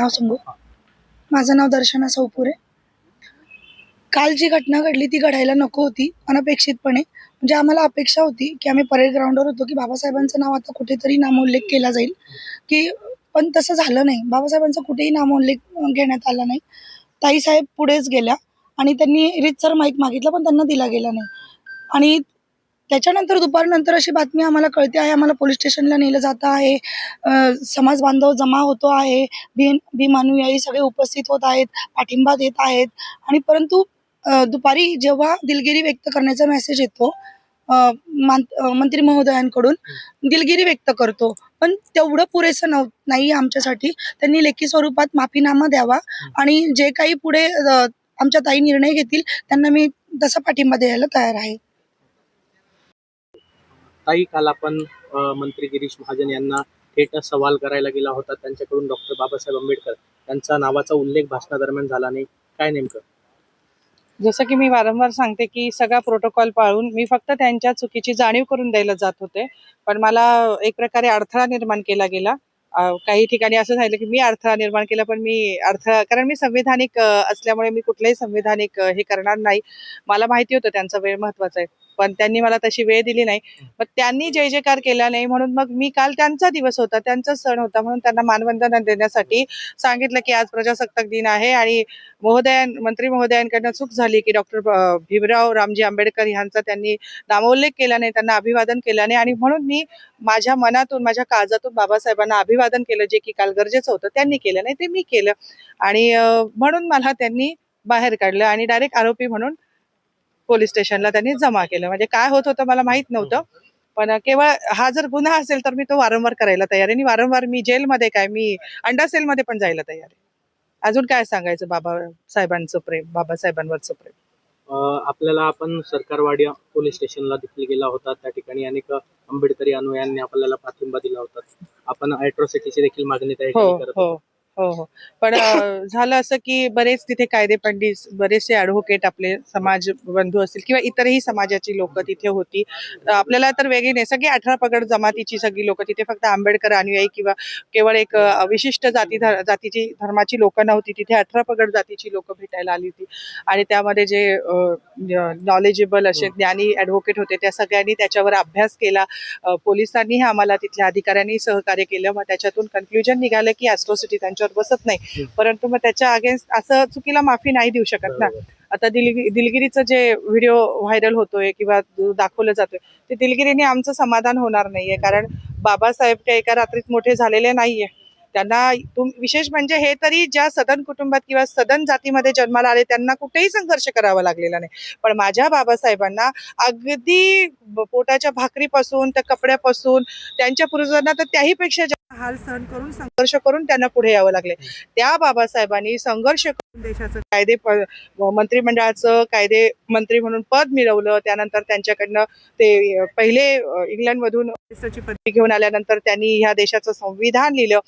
नाव सांगू? माझं नाव दर्शना सौपुरे. काल जी घटना घडली ती घडायला नको होती अनपेक्षितपणे. म्हणजे आम्हाला अपेक्षा होती की आम्ही परेड ग्राउंडवर होतो की बाबासाहेबांचं नाव आता कुठेतरी नामोल्लेख केला जाईल. की पण तसं झालं नाही. बाबासाहेबांचा कुठेही नामोल्लेख घेण्यात आला नाही. ताईसाहेब पुढेच गेल्या आणि त्यांनी रितसर माईक मागितला पण त्यांना दिला गेला नाही. आणि त्याच्यानंतर दुपारनंतर अशी बातमी आम्हाला कळते आहे. आम्हाला पोलीस स्टेशनला नेलं जात आहे. समाज बांधव जमा होतो आहे. भीम भीम अनुयायी सगळे उपस्थित होत आहेत. पाठिंबा देत आहेत. आणि परंतु दुपारी जेव्हा दिलगिरी व्यक्त करण्याचा मेसेज येतो मंत्री महोदयांकडून दिलगिरी व्यक्त करतो. पण तेवढं पुरेसं नव नाही आमच्यासाठी. त्यांनी लेखी स्वरूपात माफीनामा द्यावा आणि जे काही पुढे आमच्या ताई निर्णय घेतील त्यांना मी तसा पाठिंबा द्यायला तयार आहे. आत्ताही काल आपण मंत्री गिरीश महाजन यांना थेट सवाल करायला गेला होता. त्यांच्याकडून डॉक्टर बाबासाहेब आंबेडकर यांचा नावाचा उल्लेख भाषणादरम्यान झाला नाही. काय नेमकं? जसं की मी वारंवार सांगते की सगळा प्रोटोकॉल पाळून मी फक्त त्यांच्या चुकीची जाणीव करून द्यायला जात होते. पण मला एक प्रकारे अडथळा निर्माण केला गेला. काही ठिकाणी असं झालं की मी अडथळा निर्माण केला पण मी अडथळा कारण मी संविधानिक असल्यामुळे मी कुठलंही संविधानिक हे करणार नाही. मला माहिती होतं त्यांचा वेळ महत्त्वाचा आहे. पण त्यांनी मला तशी वेळ दिली नाही. पण त्यांनी जय जयकार केला नाही म्हणून मग मी काल त्यांचा दिवस होता त्यांचा सण होता म्हणून त्यांना मानवंदना देण्यासाठी सांगितलं की आज प्रजासत्ताक दिन आहे आणि महोदयां मंत्री महोदयांकडनं चूक झाली की डॉक्टर भीमराव रामजी आंबेडकर यांचा त्यांनी नामोल्लेख केला नाही त्यांना अभिवादन केलं नाही आणि म्हणून मी माझ्या मनातून माझ्या काळजातून बाबासाहेबांना अभिवादन केलं जे की काल गरजेचं होतं त्यांनी केलं नाही ते मी केलं. आणि म्हणून मला त्यांनी बाहेर काढलं आणि डायरेक्ट आरोपी म्हणून पोलीस स्टेशनला त्यांनी जमा केलं. म्हणजे काय होत होतं मला माहीत नव्हतं. पण केवळ हा जर गुन्हा असेल तर मी तो वारंवार करायला तयार आहे. आणि वारंवार मी जेलमध्ये काय मी अंडा सेलमध्ये पण जायला तयार आहे. अजून काय सांगायचं बाबा साहेबांचं प्रेम बाबासाहेबांवरचं प्रेम? आपल्याला आपण सरकारवाडी पोलीस स्टेशनला देखील गेला होता. त्या ठिकाणी अनेक आंबेडकरी अनुयायांनी आपल्याला पाठिंबा दिला होता. आपण अॅट्रॉसिटीची देखील मागणी त्या हो ठिकाणी करत हो. हो हो पण अं, झालं असं की बरेच तिथे कायदे पंडित बरेचसे ॲडव्होकेट आपले समाज बंधू असतील किंवा इतरही समाजाची लोक तिथे होती. आपल्याला तर वेगळी नाही. सगळी अठरा पगड जमातीची सगळी लोक तिथे फक्त आंबेडकर अनुयायी किंवा केवळ एक अं, विशिष्ट जाती ध- जातीची धर्माची लोक नव्हती. तिथे अठरा पगड जातीची लोक भेटायला आली होती. आणि त्यामध्ये जे नॉलेजेबल असे ज्ञानी ॲडव्होकेट होते त्या सगळ्यांनी त्याच्यावर अभ्यास केला. अ, पोलिसांनीही आम्हाला तिथल्या अधिकाऱ्यांनी सहकार्य केलं. मग त्याच्यातून कन्क्लुजन निघालं की ॲस्ट्रॉसिटी त्यांच्यावर बसत नाही. परंतु मग त्याच्या अगेन्स्ट असं चुकीला माफी नाही देऊ शकत ना. आता दिलगी दिलगिरीचं जे व्हिडिओ व्हायरल होतोय किंवा दाखवलं जातोय ते दिलगिरीने आमचं समाधान होणार नाहीये कारण बाबासाहेब काही एका रात्रीत मोठे झालेले नाहीये त्यांना तुम विशेष म्हणजे हे तरी ज्या सदन कुटुंबात किंवा सदन जातीमध्ये जन्माला आले त्यांना कुठेही संघर्ष करावा लागलेला नाही. पण माझ्या बाबासाहेबांना अगदी पोटाच्या भाकरीपासून त्या कपड्यापासून त्यांच्या पूर्वजांना तर त्याहीपेक्षा जास्त हाल सहन करून संघर्ष करून त्यांना पुढे यावं लागले. त्या बाबासाहेबांनी संघर्ष देशाचं कायदे मंत्रिमंडळाचं कायदे मंत्री म्हणून पद मिळवलं. त्यानंतर त्यांच्याकडनं ते पहिले इंग्लंडमधून पदवी घेऊन आल्यानंतर त्यांनी ह्या देशाचं संविधान लिहिलं.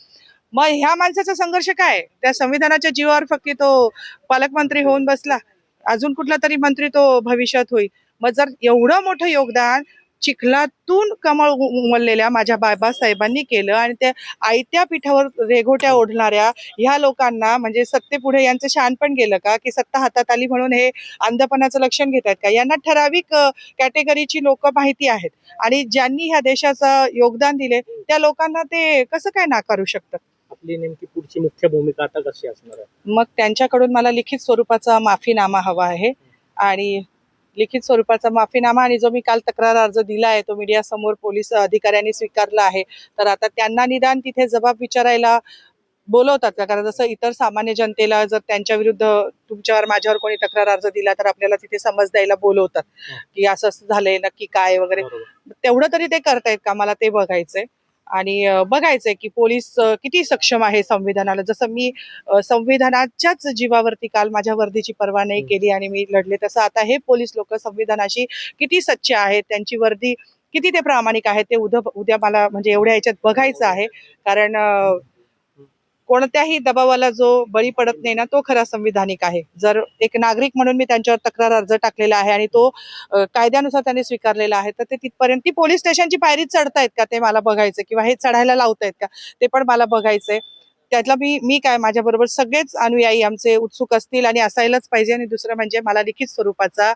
मग ह्या माणसाचा संघर्ष काय? त्या संविधानाच्या जीवावर फक्त तो पालकमंत्री होऊन बसला. अजून कुठला तरी मंत्री तो भविष्यात होईल. मग जर एवढं मोठं योगदान चिखलातून कमळ उमललेल्या माझ्या बाबासाहेबांनी केलं आणि त्या आयत्या पीठावर रेघोट्या ओढणाऱ्या ह्या लोकांना म्हणजे सत्तेपुढे यांचं शान पण गेलं का? की सत्ता हातात आली म्हणून हे अंधपणाचं लक्षण घेत आहेत का? यांना ठराविक कॅटेगरीची लोक माहिती आहेत. आणि ज्यांनी ह्या देशाचं योगदान दिले त्या लोकांना ते कसं काय नाकारू शकतात आपली नेमकी पुढची मुख्य भूमिका आता कशी असणार आहे? मग त्यांच्याकडून मला लिखित स्वरूपाचा माफीनामा हवा आहे. आणि लिखित स्वरूपाचा माफीनामा आणि जो मी काल तक्रार अर्ज दिला आहे तो मीडिया समोर पोलीस अधिकाऱ्यांनी स्वीकारला आहे तर आता त्यांना निदान तिथे जबाब विचारायला बोलवतात का? कारण जसं इतर सामान्य जनतेला जर त्यांच्या विरुद्ध तुमच्यावर माझ्यावर कोणी तक्रार अर्ज दिला तर आपल्याला तिथे समज द्यायला बोलवतात की असं असं झालंय नक्की काय वगैरे. तेवढं तरी ते करतायत का? मला ते बघायचंय. आणि बघायचंय की पोलीस किती सक्षम आहे संविधानाला. जसं मी संविधानाच्याच जीवावरती काल माझ्या वर्दीची पर्वा नाही. केली आणि मी लढले तसं आता हे पोलीस लोक संविधानाशी किती सच्चे आहेत त्यांची वर्दी किती ते प्रामाणिक आहेत ते उद्या उद्या मला म्हणजे एवढ्या ह्याच्यात बघायचं आहे. कारण कोणत्याही दबावाला जो बळी पडत नाही ना तो खरा संविधानिक आहे. जर एक नागरिक म्हणून मी त्यांच्यावर तक्रार अर्ज टाकलेला आहे आणि तो कायद्यानुसार त्यांनी स्वीकारलेला आहे तर ते तिथपर्यंत ती पोलीस स्टेशनची पायरी चढतायत का ते मला बघायचं किंवा हे चढायला लावतायत का ते पण मला बघायचंय. त्यातला मी मी काय माझ्याबरोबर सगळेच अनुयायी आमचे उत्सुक असतील आणि असायलाच पाहिजे. आणि दुसरं म्हणजे मला लिखित स्वरूपाचा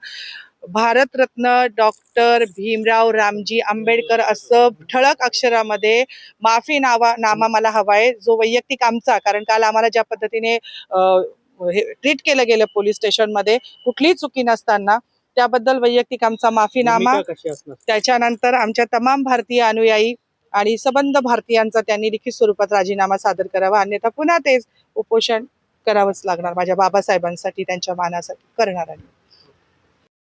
भारतरत्न डॉक्टर भीमराव रामजी आंबेडकर असं ठळक अक्षरामध्ये माफी नावा नामा मला हवाय जो वैयक्तिक आमचा कारण काल आम्हाला ज्या पद्धतीने हे ट्रीट केलं गेलं पोलीस स्टेशनमध्ये कुठलीही चुकी नसताना त्याबद्दल वैयक्तिक आमचा माफीनामा त्याच्यानंतर आमच्या तमाम भारतीय अनुयायी आणि सबंध भारतीयांचा त्यांनी लिखित स्वरूपात राजीनामा सादर करावा. अन्यथा पुन्हा तेच उपोषण करावंच लागणार माझ्या बाबासाहेबांसाठी त्यांच्या मानासाठी करणार आहे